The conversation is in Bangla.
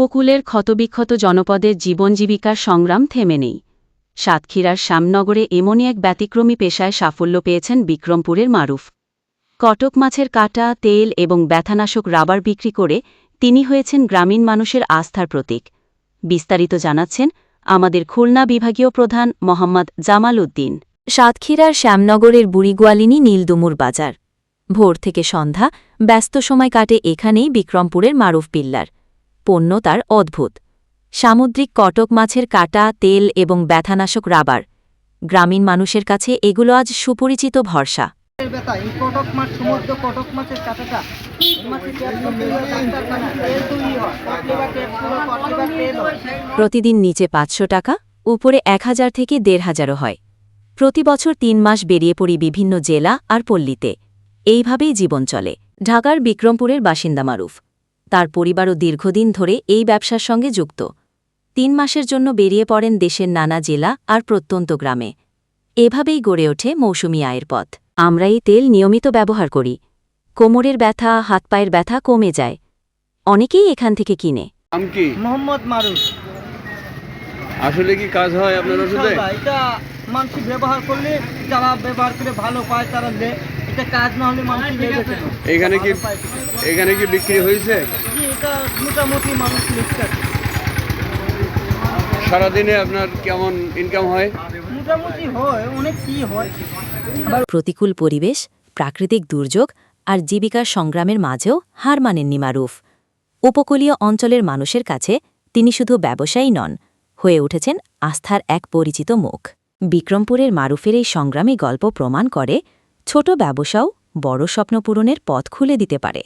উপকূলের ক্ষতবিক্ষত জনপদের জীবন জীবিকার সংগ্রাম থেমে নেই। সাতক্ষীরার শ্যামনগরে এমনই এক ব্যতিক্রমী পেশায় সাফল্য পেয়েছেন বিক্রমপুরের মারুফ। কটক মাছের কাটা, তেল এবং ব্যথানাশক রাবার বিক্রি করে তিনি হয়েছেন গ্রামীণ মানুষের আস্থার প্রতীক। বিস্তারিত জানাচ্ছেন আমাদের খুলনা বিভাগীয় প্রধান মোহাম্মদ জামাল উদ্দিন। সাতক্ষীরার শ্যামনগরের বুড়িগোয়ালিনী নীলদুমুর বাজার। ভোর থেকে সন্ধ্যা, ব্যস্ত সময় কাটে এখানেই বিক্রমপুরের মারুফ পিল্লার পণ্য তার অদ্ভুত। সামুদ্রিক কটক মাছের কাটা, তেল এবং ব্যথানাশক রাবার। গ্রামীণ মানুষের কাছে এগুলো আজ সুপরিচিত ভরসা। প্রতিদিন নিচে পাঁচশো টাকা, উপরে এক হাজার থেকে দেড় হাজারও হয়। প্রতি বছর তিন মাস বেরিয়ে পড়ি বিভিন্ন জেলা আর পল্লীতে। এইভাবেই জীবন চলে। ঢাকার বিক্রমপুরের বাসিন্দা মারুফ। তার পরিবারও দীর্ঘদিন ধরে এই ব্যবসার সঙ্গে যুক্ত। তিন মাসের জন্য বেরিয়ে পড়েন দেশের নানা জেলা আর প্রত্যন্ত গ্রামে। এভাবেই গড়ে ওঠে মৌসুমি আয়ের পথ। আমরা এই তেল নিয়মিত ব্যবহার করি। কোমরের ব্যথা হাত পায়ের ব্যথা কমে যায়। অনেকেই এখান থেকে কিনে। মোহাম্মদ মারুফ। আসলে কি কাজ হয় আপনার ওষুধে? এটা মানুষ ব্যবহার করলে যারা ব্যবহার করে ভালো পায় তারা এটা কাজ না হলে মানুষ। এখানে কি এখানে কি বিক্রি হয়েছে? জি, এটা মোটামুটি মানুষ সারাদিনে আপনার কেমন ইনকাম হয়? মোটামুটি হয় অনেক কি হয়। প্রতিকূল পরিবেশ প্রাকৃতিক দুর্যোগ আর জীবিকার সংগ্রামের মাঝেও হার মানেননি মারুফ উপকূলীয় অঞ্চলের মানুষের কাছে তিনি শুধু ব্যবসায়ী নন হয়ে উঠেছেন আস্থার এক পরিচিত মুখ। বিক্রমপুরের মারুফের এই সংগ্রামী গল্প প্রমাণ করে ছোট ব্যবসাও বড় স্বপ্ন পূরণের পথ খুলে দিতে পারে।